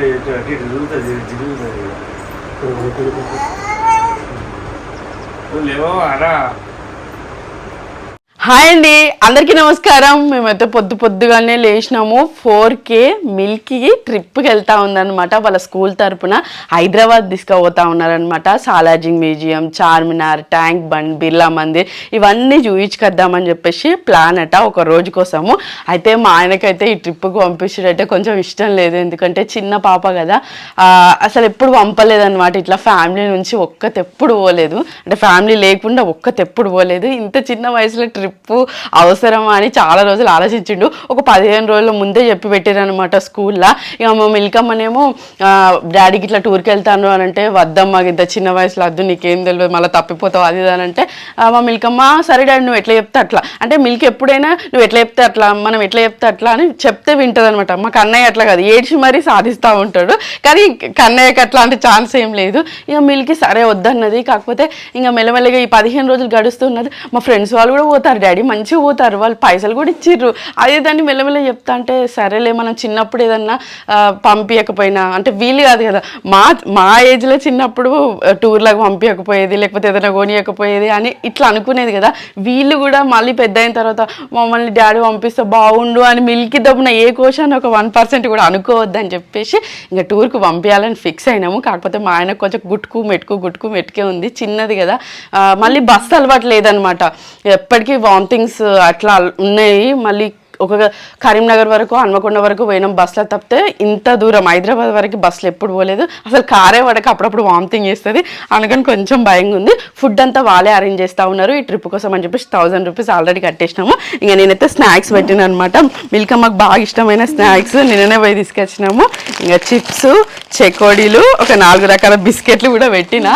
ఇటు ఇటు అటు ఇటు తిరుగుతుంది జిగులుతుంది నువ్వు లేవో అరా హాయ్ అండి అందరికీ నమస్కారం. మేమైతే పొద్దు పొద్దుగానే లేచినాము. ఫోర్ కే మిల్కీ ట్రిప్కి వెళ్తా ఉందన్నమాట. వాళ్ళ స్కూల్ తరపున హైదరాబాద్ తీసుకుపోతా ఉన్నారనమాట Salarjung museum Charminar Tank Bund Birla Mandir ఇవన్నీ చూయించుకొద్దామని చెప్పేసి ప్లాన్ అట ఒక రోజు కోసము. అయితే మా ఆయనకైతే ఈ ట్రిప్కి పంపించాడంటే కొంచెం ఇష్టం లేదు. ఎందుకంటే చిన్న పాప కదా. అసలు ఎప్పుడు పంపలేదన్నమాట. ఇట్లా ఫ్యామిలీ నుంచి ఒక్క తెప్పుడు పోలేదు. అంటే ఫ్యామిలీ లేకుండా ఒక్క తెప్పుడు పోలేదు. ఇంత చిన్న వయసులో ట్రిప్ అవసరమా అని చాలా రోజులు ఆలోచించిండు. ఒక పదిహేను రోజుల ముందే చెప్పి పెట్టారనమాట స్కూల్లో. ఇక మా మిల్కమ్మనేమో డాడీకి ఇట్లా టూర్కి వెళ్తాను అని అంటే వద్దమ్మా ఇంత చిన్న వయసులో వద్దు నీకేం తెలియదు మళ్ళీ తప్పిపోతావు అది ఇది అని అంటే మా మిల్కమ్మ సరే డాడీ నువ్వు ఎట్లా చెప్తే అట్లా. అంటే మిల్క్ ఎప్పుడైనా నువ్వు ఎట్లా చెప్తే అట్లా మనం ఎట్లా చెప్తే అట్లా అని చెప్తే వింటుంది అనమాట మా కన్నయ్య అట్లా కాదు ఏడ్చి మరీ సాధిస్తూ ఉంటాడు. కానీ కన్నయ్యకి అట్లాంటి ఛాన్స్ ఏం లేదు. ఇక మిల్కి సరే వద్దన్నది. కాకపోతే ఇంకా మెల్లమెల్లగా ఈ పదిహేను రోజులు గడుస్తున్నది. మా ఫ్రెండ్స్ వాళ్ళు కూడా పోతారు డాడీ మంచిగా పోతారు వాళ్ళు పైసలు కూడా ఇచ్చిర్రు. అదే దాన్ని మెల్లమెల్ల చెప్తా అంటే సరేలే మనం చిన్నప్పుడు ఏదన్నా పంపించకపోయినా అంటే వీలు కాదు కదా మా మా ఏజ్లో చిన్నప్పుడు టూర్లకు పంపించకపోయేది లేకపోతే ఏదైనా కొనియకపోయేది అని ఇట్లా అనుకునేది కదా. వీళ్ళు కూడా మళ్ళీ పెద్ద అయిన తర్వాత మమ్మల్ని డాడీ పంపిస్తే బాగుండు అని మిల్కి దబ్బున ఏ క్వశ్చన్ ఒక వన్ పర్సెంట్ కూడా అనుకోవద్దని చెప్పేసి ఇంకా టూర్కు పంపించాలని ఫిక్స్ అయినాము. కాకపోతే మా ఆయన కొంచెం గుట్టుకు మెట్టుకు గుట్టుకు మెట్టుకే ఉంది చిన్నది కదా. మళ్ళీ బస్సు అలవాటు లేదనమాట. ఎప్పటికీ వామిటింగ్స్ uh, అట్లా ఉన్నాయి. మళ్ళీ ఒక కరీంనగర్ వరకు హన్మకొండ వరకు పోయినాం బస్సులో తప్పితే ఇంత దూరం. హైదరాబాద్ వరకు బస్సులు ఎప్పుడు పోలేదు. అసలు కారే పడక అప్పుడప్పుడు వామిటింగ్ చేస్తుంది. అందుకని కొంచెం భయంగా ఉంది. ఫుడ్ అంతా వాళ్ళే అరేంజ్ చేస్తూ ఉన్నారు. ఈ ట్రిప్ కోసం అని చెప్పేసి థౌసండ్ రూపీస్ ఆల్రెడీ కట్టేసినాము. ఇంకా నేనైతే స్నాక్స్ పెట్టిన అనమాట మిల్క్ మాకు బాగా ఇష్టమైన స్నాక్స్ నిన్ననే పోయి తీసుకొచ్చినాము. ఇంకా చిప్స్ చెకోడీలు ఒక నాలుగు రకాల బిస్కెట్లు కూడా పెట్టిన.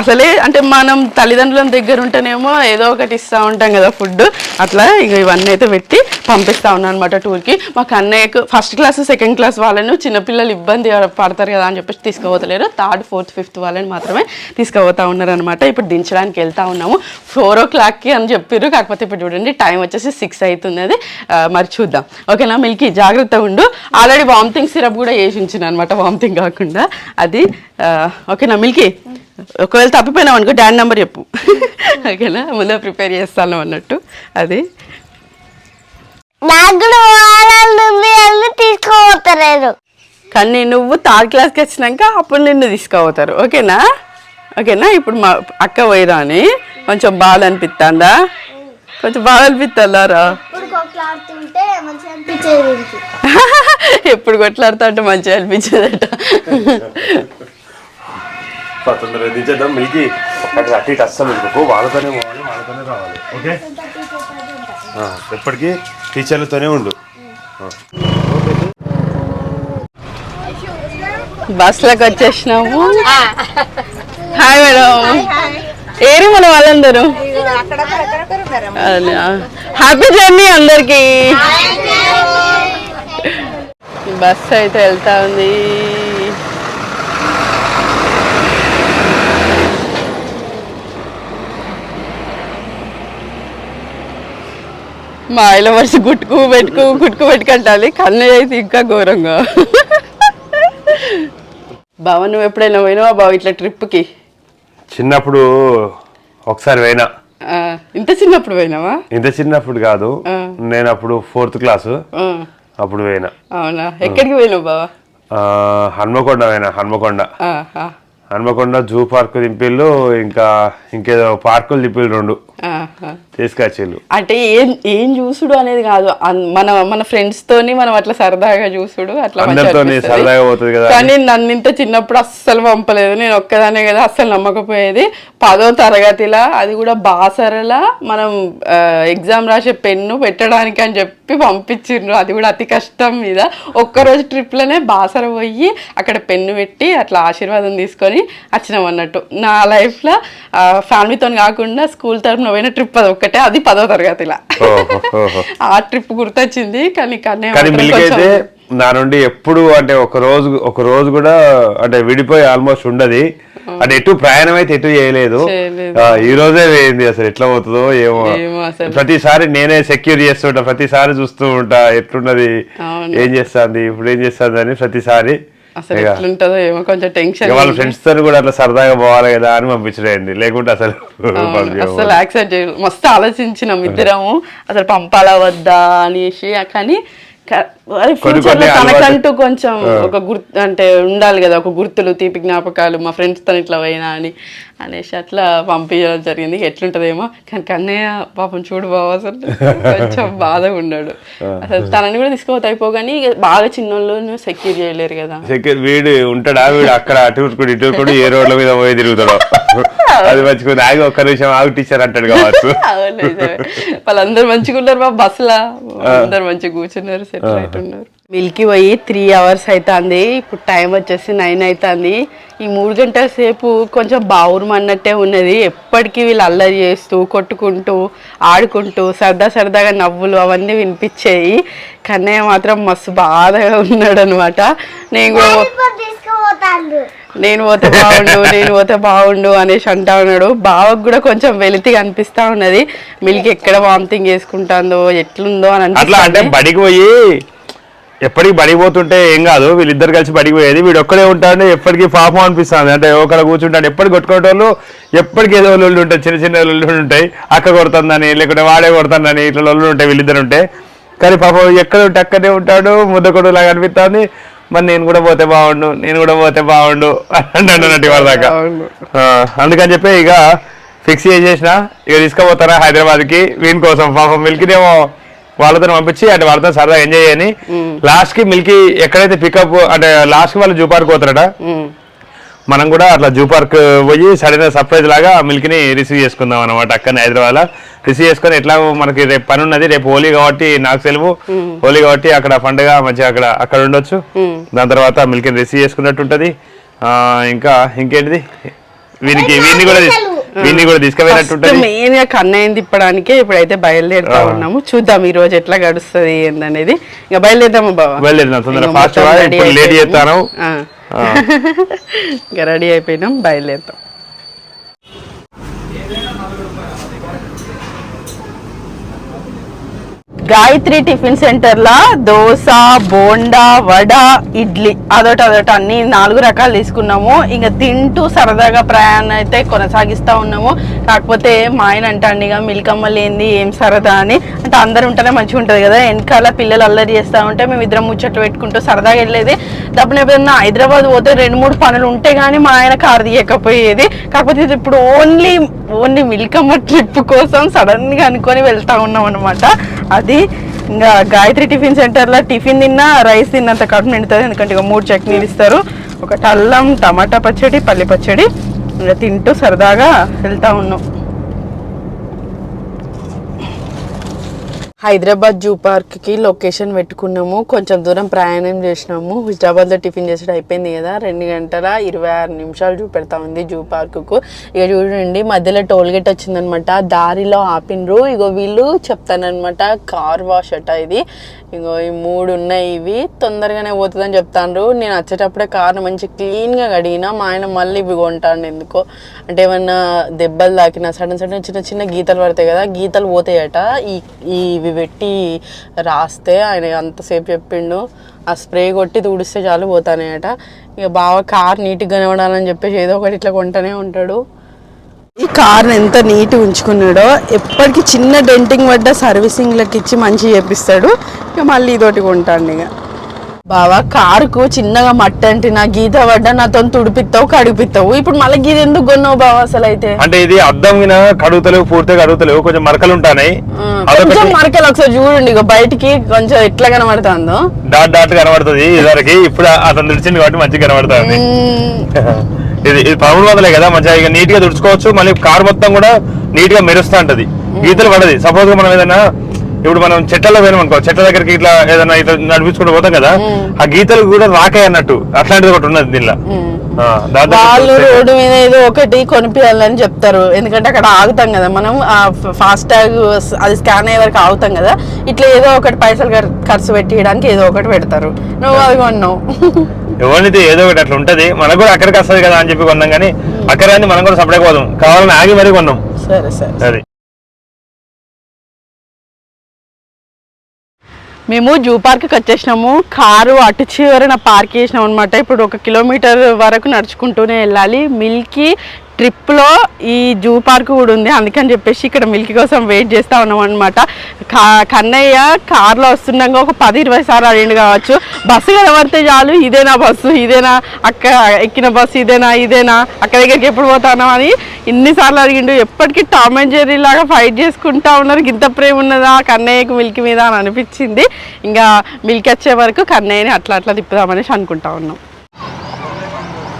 అసలే అంటే మనం తల్లిదండ్రుల దగ్గర ఉంటేనేమో ఏదో ఒకటి ఇస్తూ ఉంటాం కదా ఫుడ్. అట్లా ఇక ఇవన్నీ అయితే పెట్టి పంపిస్తాం ఉన్నాను అనమాట టూర్కి. మాకు అన్నయ్యకు ఫస్ట్ క్లాస్ సెకండ్ క్లాస్ వాళ్ళను చిన్నపిల్లలు ఇబ్బంది పడతారు కదా అని చెప్పేసి తీసుకుపోతలేరు. థర్డ్ ఫోర్త్ ఫిఫ్త్ వాళ్ళని మాత్రమే తీసుకుపోతా ఉన్నారనమాట ఇప్పుడు దించడానికి వెళ్తా ఉన్నాము. ఫోర్ ఓ క్లాక్కి అని చెప్పారు కాకపోతే ఇప్పుడు చూడండి టైం వచ్చేసి సిక్స్ అవుతున్నది మరి చూద్దాం. ఓకేనా మిల్కీ జాగ్రత్తగా ఉండు. ఆల్రెడీ వామిటింగ్ సిరప్ కూడా వేసి ఉంచిన అనమాట వామిటింగ్ కాకుండా. అది ఓకేనా మిల్కీ? ఒకవేళ తప్పిపోయినావు అనుకో డాన్ నెంబర్ చెప్పు. ఓకేనా ముందే ప్రిపేర్ చేస్తాను అన్నట్టు. అది. నాకు కూడా పోవాలని అన్ని తీసుకోపోతలేదు కానీ నువ్వు థర్డ్ క్లాస్కి వచ్చినాక అప్పుడు నిన్ను తీసుకుపోతారు ఓకేనా? ఓకేనా? ఇప్పుడు మా అక్క పోయిరా అని కొంచెం బాధ అనిపిస్తుందా కొంచెం బాధ అనిపిస్తుందా రా? ఇప్పుడు కొట్లాడుతుంటే మంచిగా అనిపించేది వీరికి ఎప్పుడు కొట్లాడుతా అంటే మంచిగా అనిపించేదట. తొందరగా దించేద్దాం మిల్కి అటు అటు ఇటు అస్సలు వెళ్ళిపో వాళ్ళతోనే పోవాలి వాళ్ళతోనే రావాలి. ఓకే? ఆ, ఎప్పటికీ? టీచర్లతోనే ఉండు. ఆ. బస్సులకు వచ్చేసినాము. Hi madam. ఏరి మన వాళ్ళందరూ? హ్యాపీ జర్నీ అందరికి. బస్ అయితే వెళ్తా ఉంది. మా ఆయన వరుస గుట్టుకు పెట్టుకు గుట్టుకు పెట్టుకుంటాలి. కన్నయ్య అయితే ఇంకా ఘోరంగా. బావ నువ్వు ఎప్పుడైనా పోయినావా బావ ఇట్లా ట్రిప్కి? చిన్నప్పుడు ఒకసారి పోయినా. ఇంత చిన్నప్పుడు పోయినావా? ఇంత చిన్నప్పుడు కాదు. నేను అప్పుడు ఫోర్త్ క్లాసు. అప్పుడు పోయినా. అవునా? ఎక్కడికి పోయినావు బావ? హన్మకొండ పోయినా హన్మకొండ. హన్మకొండ జూ పార్క్ దింపిళ్ళు ఇంకా ఇంకేదో పార్కులు దింపిళ్ళు రెండు. తీసుకొచ్చిళ్ళు. అంటే ఏం ఏం చూసుడు అనేది కాదు. మన మన ఫ్రెండ్స్ తోని మనం అట్లా సరదాగా చూసుడు అట్లా. సరదాగా పోతుంది కదా కానీ నన్ను ఇంత చిన్నప్పుడు అస్సలు పంపలేదు. నేను ఒక్కదానే కదా అస్సలు నమ్మకపోయేది. పదో తరగతిలా అది కూడా బాసరలా మనం ఎగ్జామ్ రాసే పెన్ను పెట్టడానికి అని చెప్పి పంపించిండ్రు. అది కూడా అతి కష్టం మీద. ఒక్కరోజు ట్రిప్లోనే బాసర పోయి అక్కడ పెన్ను పెట్టి అట్లా ఆశీర్వాదం తీసుకొని వచ్చినాం అన్నట్టు. నా లైఫ్లో ఫ్యామిలీతో కాకుండా స్కూల్ తరఫున పోయిన ట్రిప్ అది ఒక్కటే అది పదో తరగతిలా. ఆ ట్రిప్ గుర్తొచ్చింది కానీ కన్నయ్య కానీ మాత్రం మిల్క్ కొంచెం- అయితే నా నుండి ఎప్పుడు అంటే ఒక రోజు ఒక రోజు కూడా అంటే విడిపోయి ఆల్మోస్ట్ ఉండదు. అంటే ఎటు ప్రయాణం అయితే ఎటు చేయలేదు. ఈ రోజే వేయింది అసలు ఎట్లా పోతుందో ఏమో. ప్రతిసారి నేనే సెక్యూర్ చేస్తుంటా ప్రతిసారి చూస్తూ ఉంటా ఎట్లున్నది. ఏం చేస్తాంది ఇప్పుడు ఏం చేస్తాంది అని ప్రతిసారి. అసలు ఎట్లుంటుందో ఏమో కొంచెం టెన్షన్ వాళ్ళ ఫ్రెండ్స్తో కూడా అట్లా సరదాగా పోవాలి కదా అని పంపించడండి. లేకుంటే అసలు. అసలు యాక్సెప్ట్ చేయ మస్తు ఆలోచించినాం ఇద్దరము. అసలు పంపాలా వద్దా అనేసి. కానీ తనకంటూ కొంచెం ఒక గుర్తు అంటే ఉండాలి కదా ఒక గుర్తులు తీపి జ్ఞాపకాలు మా ఫ్రెండ్స్తో ఇట్లా పోయినా అని అనేసి అట్లా పంపించడం జరిగింది. ఎట్లుంటదేమో? కానీ కన్నయ్య పాపం చూడు బావ అసలు కొంచెం బాధగా ఉన్నాడు. అసలు తనని కూడా తీసుకుపోతే అయిపోగాని బాగా చిన్నోళ్ళు సెక్యూర్ చేయలేరు కదా. సెక్యూర్ వీడు ఉంటాడా? వీడు అక్కడ అటు ఇటు ఉరుకుడు ఏ రోడ్ల మీద పోయి తిరుగుతాడో. అది మంచిగా ఆగి ఒక్క నిమిషం ఆగు టీచర్ అంటాడు కావచ్చు. వాళ్ళందరూ మంచిగా ఉన్నారు బా బస్సులా. అందరు మంచిగా కూర్చున్నారు సెటిల్ అవుతున్నారు మిల్కి పోయి త్రీ అవర్స్ అవుతుంది ఇప్పుడు టైం వచ్చేసి నైన్ అవుతుంది ఈ మూడు గంటల సేపు కొంచెం బావురం అన్నట్టే ఉన్నది. ఎప్పటికీ వీళ్ళు అల్లరి చేస్తూ కొట్టుకుంటూ ఆడుకుంటూ సరదా సరదాగా నవ్వులు అవన్నీ వినిపించాయి. కన్నయ్య మాత్రం మస్తు బాధగా ఉన్నాడు అనమాట నేను కూడా నేను పోతే బాగుండు నేను పోతే బాగుండు అనేసి అంటా ఉన్నాడు. బావకు కూడా కొంచెం వెలితిగా అనిపిస్తా ఉన్నది. మిల్క్ ఎక్కడ వామిటింగ్ చేసుకుంటాందో ఎట్లుందో అని అట్లా అంటే బడికి పోయి ఎప్పటికి బడికి పోతుంటే ఏం కాదు వీళ్ళిద్దరు కలిసి బడికి పోయేది. వీడు ఒక్కడే ఉంటాడు ఎప్పటికీ పాపం అనిపిస్తుంది. అంటే ఒకడ కూర్చుంటాడు ఎప్పటికి కొట్టుకోవటోళ్ళు ఎప్పటికి ఏదో లొల్లు ఉంటాయి చిన్న చిన్న లొల్లు ఉంటాయి. అక్క కొడుతుందని లేకుంటే వాడే కొడుతుందని ఇట్లా లొల్లు ఉంటాయి వీళ్ళిద్దరు ఉంటే. కానీ పాపం ఎక్కడ ఉంటే అక్కడే ఉంటాడు ముద్దకొడు లాగా అనిపిస్తుంది. మరి నేను కూడా పోతే బాగుండు నేను కూడా పోతే బాగుండు అని అన్నట్టు ఇవాళ దాకా. అందుకని చెప్పి ఇక ఫిక్స్ చేసేసిన ఇక తీసుకుపోతారా హైదరాబాద్కి వీని కోసం పాపం మిల్కీనేమో వాళ్ళతో పంపించి అంటే వాళ్ళతో సరదా ఎంజాయ్ చేయని. లాస్ట్కి మిల్కీ ఎక్కడైతే పికప్ అంటే లాస్ట్కి వాళ్ళు జూ పార్క్ పోతారట. మనం కూడా అట్లా జూ పార్క్ పోయి సడన్ సర్ప్రైజ్ లాగా మిల్క్ని రిసీవ్ చేసుకుందాం అనమాట అక్కడ హైదరాబాద్ రిసీవ్ చేసుకొని ఎట్లా మనకి రేపు పని ఉన్నది రేపు హోలీ కాబట్టి నాకు సెలవు. హోలీ కాబట్టి అక్కడ పండుగ మంచిగా అక్కడ అక్కడ ఉండొచ్చు. దాని తర్వాత మిల్క్ని రిసీవ్ చేసుకున్నట్టు ఉంటది. ఇంకా ఇంకేంటిది? వీనికి వీడిని కూడా వీడిని కూడా తీసుకుపోయినట్టు ఉంటది మెయిన్గా కన్నయ్యని తిప్పడానికే ఇప్పుడైతే బయలుదేరుతా ఉన్నాము. చూద్దాం ఈ రోజు ఎట్లా గడుస్తుంది ఏందనేది. ఇక బయలుదేరుదాము బాబా తొందరగా ఫాస్ట్ లేట్. చేస్తాను. ఇంకా రెడీ అయిపోయినాం బయలుదేరుతాం. గాయత్రి టిఫిన్ సెంటర్ లా దోశ బోండా వడ ఇడ్లీ అదొకటి అదొకటి అన్ని నాలుగు రకాలు తీసుకున్నాము. ఇంకా తింటూ సరదాగా ప్రయాణం అయితే కొనసాగిస్తూ ఉన్నాము. కాకపోతే మా ఆయన అంటాండి ఇక మిల్కమ్మ లేనిది ఏం సరదా అని. అంటే అందరు ఉంటేనే మంచిగా ఉంటుంది కదా. వెనకాల పిల్లలు అల్లరి చేస్తూ ఉంటే మేము ఇద్దరం ముచ్చట్లు పెట్టుకుంటూ సరదాగా వెళ్ళేది. డబ్బున ఎప్పుడైనా హైదరాబాద్ పోతే రెండు మూడు పనులు ఉంటే కానీ మా ఆయన కారు తీయకపోయేది. కాకపోతే ఇది ఇప్పుడు ఓన్లీ ఓన్లీ మిల్కమ్మ ట్రిప్ కోసం సడన్గా అనుకొని వెళ్తా ఉన్నాం అనమాట అది ఇంకా గాయత్రి టిఫిన్ సెంటర్లో టిఫిన్ తిన్నా రైస్ తిన్నంత కడుపు నిండుతుంది. ఎందుకంటే ఇక మూడు చట్నీలు ఇస్తారు. ఒకటి అల్లం టమాటా పచ్చడి పల్లి పచ్చడి. ఇంకా తింటూ సరదాగా వెళ్తా ఉన్నాం. హైదరాబాద్ జూ పార్క్కి లొకేషన్ పెట్టుకున్నాము. కొంచెం దూరం ప్రయాణం చేసినాము. హుజరాబాద్లో టిఫిన్ చేసేది అయిపోయింది కదా. రెండు గంటల ఇరవై ఆరు నిమిషాలు చూపెడతా ఉంది జూ పార్క్కు. ఇక చూడండి మధ్యలో టోల్ గేట్ వచ్చిందనమాట. దారిలో ఆపినరు ఇగో వీళ్ళు చెప్తానమాట కార్ వాష్ అట ఇది. ఇగో ఈ మూడు ఉన్నాయి ఇవి. తొందరగానే పోతుందని చెప్తాండ్రు. నేను వచ్చేటప్పుడే కార్ని మంచి క్లీన్గా కడిగిన మా ఆయన మళ్ళీ ఇవి కొంటాను ఎందుకో. అంటే ఏమన్నా దెబ్బలు తాకినా సడన్ సడన్ చిన్న చిన్న గీతలు పడతాయి కదా గీతలు పోతాయట. ఈ ఇవి ఇవి పెట్టి రాస్తే ఆయన అంతసేపు చెప్పిండు. ఆ స్ప్రే కొట్టి తుడిస్తే చాలు పోతానేయట. ఇక బాగా కార్ నీట్గా కనబడాలని చెప్పేసి ఏదో ఒకటి ఇట్లా కొంటనే ఉంటాడు. ఈ కార్ని ఎంత నీట్ ఉంచుకున్నాడో ఎప్పటికీ చిన్న డెంటింగ్ పడ్డ సర్వీసింగ్లకి ఇచ్చి మంచి చేపిస్తాడు. ఇక మళ్ళీ ఇదోటి కొంటాడు ఇక. బావా కారుకు చిన్నగా మట్టి అంటినా గీత పడ్డా నాతో తుడిపిస్తావు కడిపిస్తావు ఇప్పుడు మళ్ళీ గీత ఎందుకు కొన్నావు బావా అసలు అయితే అంటే ఇది అద్దం విన కడుగుతలేవు పూర్తిగా కడుగుతలేవు కొంచెం మరకలు ఉంటాయి కొంచెం మరకలు ఒకసారి చూడండి ఇక బయటికి కొంచెం ఎట్లా కనబడుతుందో. డాట్ డాట్ కనబడుతుంది ఇదివరకు ఇప్పుడు అతను తుడిచింది కాబట్టి మంచిగా కనబడుతుంది. ఇది ఇది పదమూడు వందలే కదా మంచిగా ఇక నీట్గా తుడుచుకోవచ్చు మళ్ళీ కార్ మొత్తం కూడా నీట్గా మెరుస్తా ఉంటది. గీతలు పడది. సపోజ్గా మనం ఏదైనా ఇప్పుడు మనం చెట్లలో పోయినాం అనుకో చెట్ల దగ్గరికి ఇట్లా ఏదైనా ఇట్లా నడిపించుకుంటూ పోతాం కదా ఆ గీతలు కూడా రాకాయి అన్నట్టు అట్లాంటిది ఒకటి ఉన్నది దీనిలో. వాళ్ళు రోడ్డు మీద ఏదో ఒకటి కొనిపించాలని చెప్తారు. ఎందుకంటే అక్కడ ఆగుతాం కదా మనం ఫాస్ట్ ట్యాగ్ అది స్కాన్ అయ్యే వరకు ఆగుతాం కదా. ఇట్లా ఏదో ఒకటి పైసలు ఖర్- ఖర్చు పెట్టియడానికి ఏదో ఒకటి పెడతారు. నువ్వు అది కొన్నావు. ఎవరినైతే ఏదో ఒకటి అట్లా ఉంటది మనకు కూడా అక్కడికి వస్తుంది కదా అని చెప్పి కొన్నాం కానీ అక్కడ మనం కూడా సపరేట్ పోదాం. కావాలని ఆగి మరీ కొన్నాం. సరే సరే అది మేము జూ పార్క్కి వచ్చేసినాము. కారు అటు చివరన పార్క్ చేసినాం అనమాట ఇప్పుడు ఒక కిలోమీటర్ వరకు నడుచుకుంటూనే వెళ్ళాలి. మిల్కీ ట్రిప్లో ఈ జూ పార్క్ కూడా ఉంది. అందుకని చెప్పేసి ఇక్కడ మిల్కీ కోసం వెయిట్ చేస్తూ ఉన్నాం అనమాట కా కన్నయ్య కార్లో వస్తుండగా ఒక పది ఇరవై సార్లు అడిగిండు కావచ్చు. బస్సు కనబడితే చాలు. ఇదేనా బస్సు? ఇదేనా? అక్క ఎక్కిన బస్సు ఇదేనా? ఇదేనా? అక్క దగ్గరికి ఎప్పుడు పోతానా అని ఇన్నిసార్లు అడిగిండు. ఎప్పటికీ టామ్ అండ్ జెర్రీ లాగా ఫైట్ చేసుకుంటా ఉన్నారు. ఇంత ప్రేమ ఉన్నదా కన్నయ్యకు మిల్క్ మీద అని అనిపించింది. ఇంకా మిల్క్ వచ్చే వరకు కన్నయ్యని అట్లా అట్లా తిప్పుదామనేసి అనుకుంటా ఉన్నాం.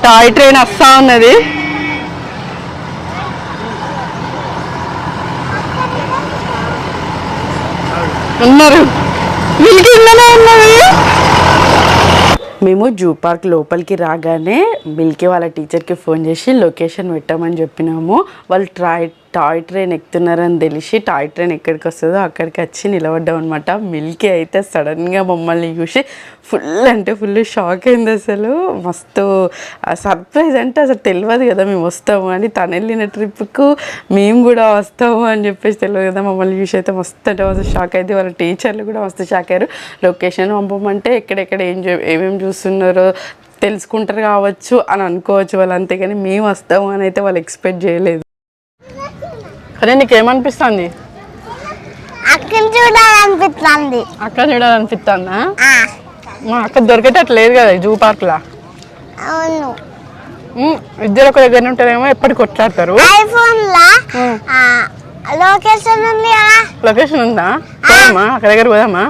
టాయ్ ట్రైన్ వస్తా ఉన్నది. ఉన్నారు. ఉన్నది మేము జూ పార్క్ లోపలికి రాగానే మిల్కీ వాళ్ళ టీచర్కి ఫోన్ చేసి లొకేషన్ పెట్టామని చెప్పినాము. వాళ్ళు ట్రై టాయ్ ట్రైన్ ఎక్కుతున్నారని తెలిసి టాయ్ ట్రైన్ ఎక్కడికి వస్తుందో అక్కడికి వచ్చి నిలబడ్డాం అనమాట మిల్కీ అయితే సడన్గా మమ్మల్ని చూసి ఫుల్ అంటే ఫుల్ షాక్ అయింది అసలు. మస్తు సర్ప్రైజ్ అంటే అసలు తెలియదు కదా మేము వస్తాము అని. తను వెళ్ళిన ట్రిప్కు మేము కూడా వస్తాము అని చెప్పేసి తెలియదు కదా మమ్మల్ని చూసి అయితే మస్తు అంటే మస్తు షాక్ అయితే వాళ్ళ టీచర్లు కూడా మస్తు షాక్ అయ్యారు. లొకేషన్ పంపమంటే ఎక్కడెక్కడ ఏం ఏమేమి చూస్తున్నారో తెలుసుకుంటారు కావచ్చు అని అనుకోవచ్చు వాళ్ళు. అంతేగాని మేము వస్తాము అని అయితే వాళ్ళు ఎక్స్పెక్ట్ చేయలేదు. అదే నీకేమనిపిస్తుంది? అక్కని చూడాలనిపిస్తుంది. అక్క చూడాలనిపిస్తుందా? మా అక్క దొరికేటట్టు లేదు కదా జూ పార్క్లా. అవును. ఇద్దరు ఒక దగ్గర ఉంటారేమో ఎప్పటికి కొట్లాడతారు. ఐఫోన్ లా లొకేషన్ ఉంది కదా. లొకేషన్ ఉందా? పోదామా? అక్క దగ్గర పోదామా?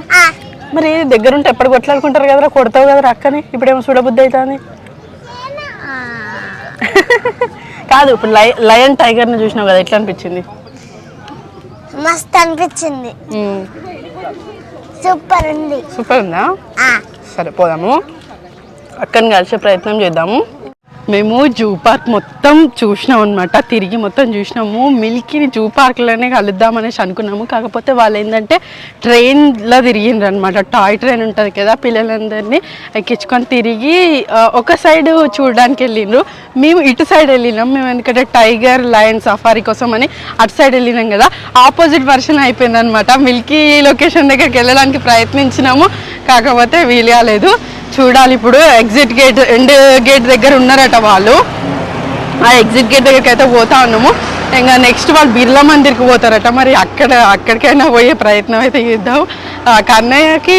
మరి దగ్గర ఉంటే ఎప్పటి కొట్లాడుకుంటారు కదరా? కొడతావు కదరా అక్కని? ఇప్పుడేమో చూడబుద్ధి అవుతుంది. కాదు ఇప్పుడు లై లయన్ టైగర్ని చూసినావు కదా ఎట్లా అనిపించింది? మస్తు అనిపించింది. సూపర్ ఉంది. సూపర్ ఉందా? సరే పోదాము. అక్కని కలిసే ప్రయత్నం చేద్దాము. మేము జూ పార్క్ మొత్తం చూసినాం అనమాట తిరిగి మొత్తం చూసినాము. మిల్కీని జూ పార్క్లోనే కలుద్దాం అనేసి అనుకున్నాము. కాకపోతే వాళ్ళు ఏంటంటే ట్రైన్లో తిరిగిండ్రు అనమాట టాయ్ ట్రైన్ ఉంటుంది కదా పిల్లలందరినీ ఎక్కించుకొని తిరిగి ఒక సైడ్ చూడడానికి వెళ్ళిండ్రు. మేము ఇటు సైడ్ వెళ్ళినాం. మేము ఎందుకంటే టైగర్ లయన్ సఫారీ కోసం అని అటు సైడ్ వెళ్ళినాం కదా. ఆపోజిట్ వర్షన్ అయిపోయింది అనమాట మిల్కీ లొకేషన్ దగ్గరికి వెళ్ళడానికి ప్రయత్నించినాము. కాకపోతే వీలు కాలేదు. చూడాలి ఇప్పుడు. ఎగ్జిట్ గేట్ ఎండ్ గేట్ దగ్గర ఉన్నారట వాళ్ళు. ఆ ఎగ్జిట్ గేట్ దగ్గరికి అయితే పోతా ఉన్నాము. ఇంకా నెక్స్ట్ వాళ్ళు బిర్లా మందిర్కి పోతారట. మరి అక్కడ అక్కడికైనా పోయే ప్రయత్నం అయితే చేద్దాం. కన్నయ్యకి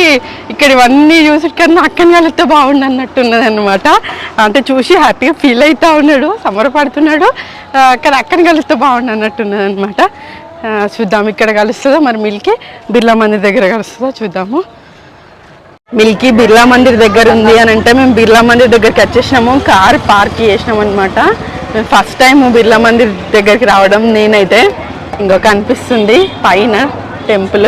ఇక్కడ ఇవన్నీ చూసి కన్నా అక్కని కలిస్తే బాగుండు అన్నట్టున్నది అనమాట అంటే చూసి హ్యాపీగా ఫీల్ అవుతూ ఉన్నాడు సమరపడుతున్నాడు ఆ, కానీ అక్కని కలిస్తే బాగుండు అన్నట్టున్నది అనమాట చూద్దాం ఇక్కడ కలుస్తుందా? మరి మిల్కి బిర్లా మందిర్ దగ్గర కలుస్తుందా? చూద్దాము. మిల్కీ బిర్లా మందిర్ దగ్గర ఉంది అని అంటే మేము బిర్లా మందిర్ దగ్గరికి వచ్చేసినాము కార్ పార్క్ చేసినాం అనమాట మేము ఫస్ట్ టైం బిర్లా మందిర్ దగ్గరికి రావడం నేనైతే ఇంకొక అనిపిస్తుంది పైన టెంపుల్.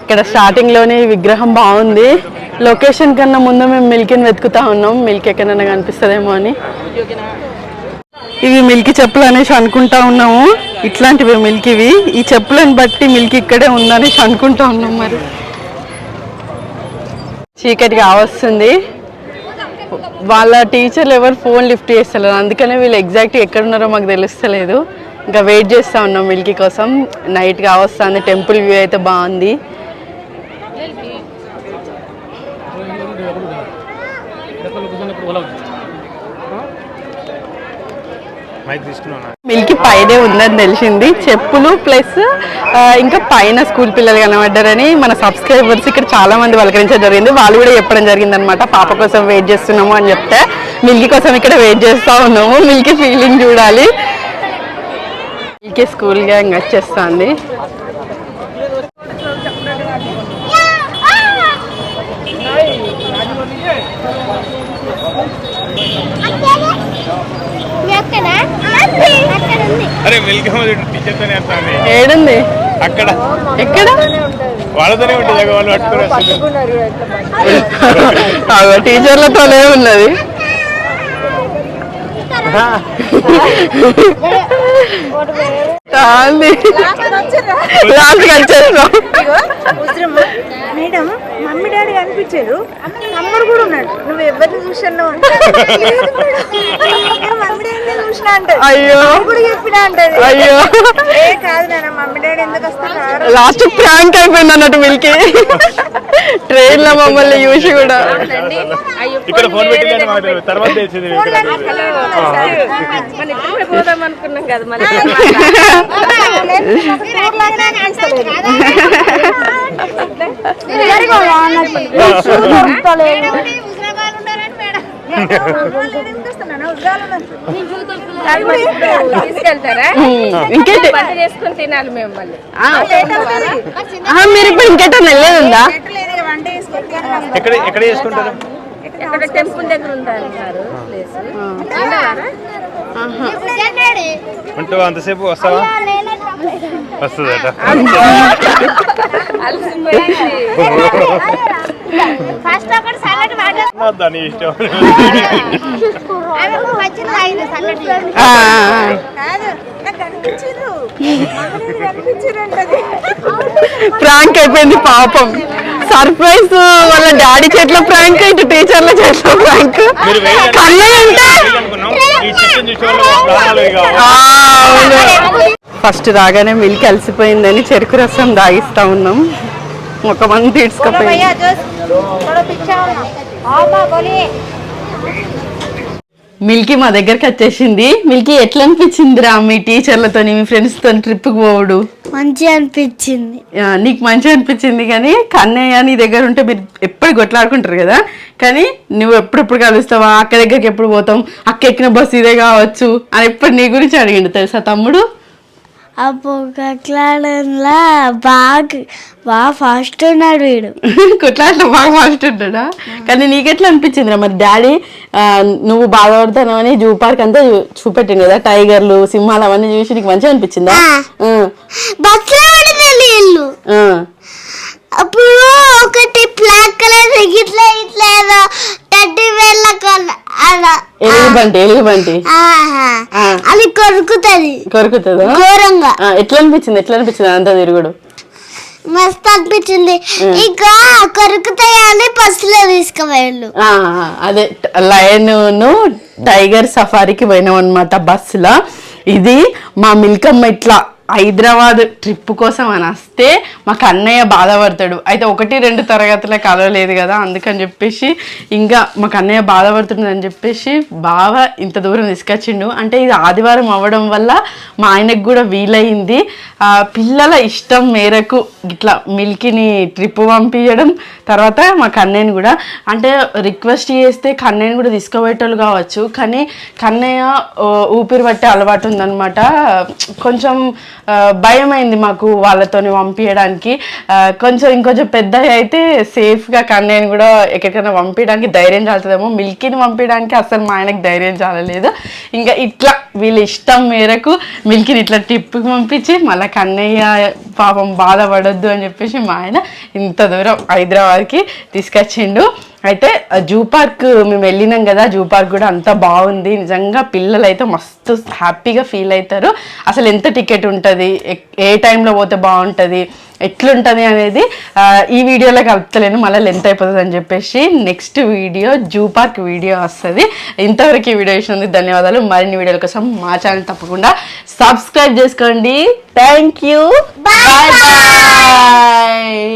ఇక్కడ స్టార్టింగ్లోనే ఈ విగ్రహం బాగుంది. లొకేషన్ కన్నా ముందు మేము మిల్కీని వెతుకుతా ఉన్నాం మిల్క్ ఎక్కడైనా కనిపిస్తుందేమో అని. ఇవి మిల్కీ చెప్పులు అనేసి అనుకుంటా ఉన్నాము. ఇట్లాంటివి మిల్కీవి. ఈ చెప్పులను బట్టి మిల్కీ ఇక్కడే ఉందనేసి అనుకుంటా ఉన్నాం మరి. చీకటిగా వస్తుంది వాళ్ళ టీచర్లు ఎవరు ఫోన్ లిఫ్ట్ చేస్తలేరు. అందుకనే వీళ్ళు ఎగ్జాక్ట్ ఎక్కడ ఉన్నారో మాకు తెలుస్తలేదు. ఇంకా వెయిట్ చేస్తూ ఉన్నాం వీళ్ళకి కోసం. నైట్ కావస్తుంది టెంపుల్ వ్యూ అయితే బాగుంది. మిల్కి పైనే ఉందని తెలిసింది. చెప్పులు ప్లస్ ఇంకా పైన స్కూల్ పిల్లలు కనబడ్డారని మన సబ్స్క్రైబర్స్ ఇక్కడ చాలా మంది పలకరించడం జరిగింది. వాళ్ళు కూడా చెప్పడం జరిగింది అనమాట పాప కోసం వెయిట్ చేస్తున్నాము అని చెప్తే మిల్కి కోసం ఇక్కడ వెయిట్ చేస్తూ ఉన్నాము మిల్కి ఫీలింగ్ చూడాలి. మిల్కి స్కూల్ గ్యాంగ్ వచ్చేస్తుంది ఎక్కడ అక్కడ ఉంది అరే వెల్కమ్ టీచర్తోనే వస్తాను ఏడుంది? అక్కడ. ఎక్కడ? వాళ్ళతోనే ఉంటుంది అక్కడ వాళ్ళు పట్టుకుని వస్తుంది టీచర్లతోనే ఉన్నది. మేడం మమ్మీ డాడీ కనిపించారు. తమ్ముడు కూడా ఉన్నాడు. నువ్వు ఎవరిని చూసాను చూసిన అంటే. అయ్యో. చెప్పిన అంటది అయ్యో. ఏ కాదు నాన్న మమ్మీ డాడీ ఎందుకు వస్తున్నారు లాస్ట్ ప్రాంక్ అయిపోయింది అన్నట్టు మిల్కి. ట్రైన్లో మమ్మల్ని చూసి కూడా. ఇక్కడ ఫోన్ పెట్టిందని. తర్వాత తెలిసింది మన ఇప్పుడే పోదాం అనుకున్నాం కదా మన తీసుకెళ్తారా? ఇంకేంటి? చేసుకుని తినాలి మేము మళ్ళీ మీరు ఇప్పుడు ఇంకేటన్నా వెళ్ళేదుందా? ఎక్కడ ఎక్కడ చేసుకుంటారు? ఎక్కడ టెంపుల్ దగ్గర ఉందన్నారు అంటూ అంతసేపు వస్తావా? వస్తుందట. దాని ఇష్టం. ప్రాంక్ అయిపోయింది పాపం. సర్ప్రైజ్ వాళ్ళ డాడీ చేతిలో ప్రాంక్ ఇటు టీచర్ల చేతిలో ప్రాంక్. కన్నయ్య అంటే ఫస్ట్ రాగానే మిల్క్ అలసిపోయిందని చెరుకు రసం తాగిస్తా ఉన్నాం. ఒక మంది తీసుకుపోయింది మిల్కీ మా దగ్గరికి వచ్చేసింది. మిల్కీ ఎట్లా అనిపించింది రా మీ టీచర్లతో మీ ఫ్రెండ్స్తో ట్రిప్కి పోవడు? మంచిగా అనిపించింది. నీకు మంచిగా అనిపించింది కానీ కన్నయ్య నీ దగ్గర ఉంటే మీరు ఎప్పుడు కొట్లాడుకుంటారు కదా? కానీ నువ్వు ఎప్పుడెప్పుడు కలుస్తావా? అక్క దగ్గరికి ఎప్పుడు పోతాం? అక్క ఎక్కిన బస్సు ఇదే కావచ్చు అని ఎప్పుడు నీ గురించి అడిగిండు తెలుసా తమ్ముడు? అప్పుడు కొట్లాడంలా బాగా బాగా ఫాస్ట్ ఉన్నాడు వీడు. కొట్లాట్లో బాగా ఫాస్ట్ ఉంటాడా? కానీ నీకెట్లా అనిపించింది రా మరి డాడీ నువ్వు బాధపడతాను అని జూ పార్క్ అంతా చూపెట్టింది కదా? టైగర్లు సింహాలు అవన్నీ చూసి నీకు మంచిగా అనిపించిందా. అప్పుడు ఒకటి బ్లాక్ కలర్ ఇట్లా కలర్ అలా ఎలుగు బంటి ఎలుగు బంటి ఆహా. ఆ. అది కొరుకుతుంది. కొరుకుతుందా? ఘోరంగా. ఎట్లా అనిపించింది? ఎట్లా అనిపించింది అంతా తిరుగుడు? మస్తు అనిపించింది. ఇంకా కొరుకుతాయని బస్సులో తీసుకుపోయాళ్ళు ఆ, అదే లయన్ టైగర్ సఫారీకి పోయినాం అనమాట బస్సులో. ఇది మా మిల్కమ్మ ఇట్లా హైదరాబాద్ ట్రిప్ కోసం అని వస్తే మాకు అన్నయ్య బాధపడతాడు. అయితే ఒకటి రెండు తరగతులే కలవలేదు కదా అందుకని చెప్పేసి ఇంకా మాకు అన్నయ్య బాధపడుతుంది అని చెప్పేసి బాగా ఇంత దూరం తీసుకొచ్చిండు. అంటే ఇది ఆదివారం అవ్వడం వల్ల మా ఆయనకు కూడా వీలైంది. పిల్లల ఇష్టం మేరకు ఇట్లా మిల్కీని ట్రిప్ పంపించడం తర్వాత మా కన్నయ్యని కూడా. అంటే రిక్వెస్ట్ చేస్తే కన్నయ్యని కూడా తీసుకుపోయేటోళ్ళు కావచ్చు కానీ కన్నయ్య ఊపిరి పట్టే అలవాటు ఉందన్నమాట. కొంచెం భయమైంది మాకు వాళ్ళతోని పంపించడానికి కొంచెం ఇంకొంచెం పెద్ద అయితే సేఫ్గా కన్నయ్యని కూడా ఎక్కడికైనా పంపించడానికి ధైర్యం చాలుతుందేమో మిల్కీని పంపించడానికి అసలు మా ఆయనకు ధైర్యం చాలలేదు. ఇంకా ఇట్లా వీళ్ళ ఇష్టం మేరకు మిల్కీని ఇట్లా ట్రిప్కి పంపించి మళ్ళీ కన్నయ్య పాపం బాధపడొద్దు అని చెప్పేసి మా ఆయన ఇంత దూరం హైదరాబాద్కి తీసుకొచ్చిండు. అయితే జూ పార్క్ మేము వెళ్ళినాం కదా జూ పార్క్ కూడా అంత బాగుంది. నిజంగా పిల్లలు అయితే మస్తు హ్యాపీగా ఫీల్ అవుతారు. అసలు ఎంత టికెట్ ఉంటుంది? ఏ టైంలో పోతే బాగుంటుంది? ఎట్లుంటుంది అనేది ఈ వీడియోలో కలుపుతలేను మళ్ళీ లెంత్ అయిపోతుంది అని చెప్పేసి next video zoo park video వస్తుంది. ఇంతవరకు ఈ వీడియో ఇచ్చినందుకు ధన్యవాదాలు. మరిన్ని వీడియోల కోసం మా ఛానల్ తప్పకుండా సబ్స్క్రైబ్ చేసుకోండి. Thank you bye bye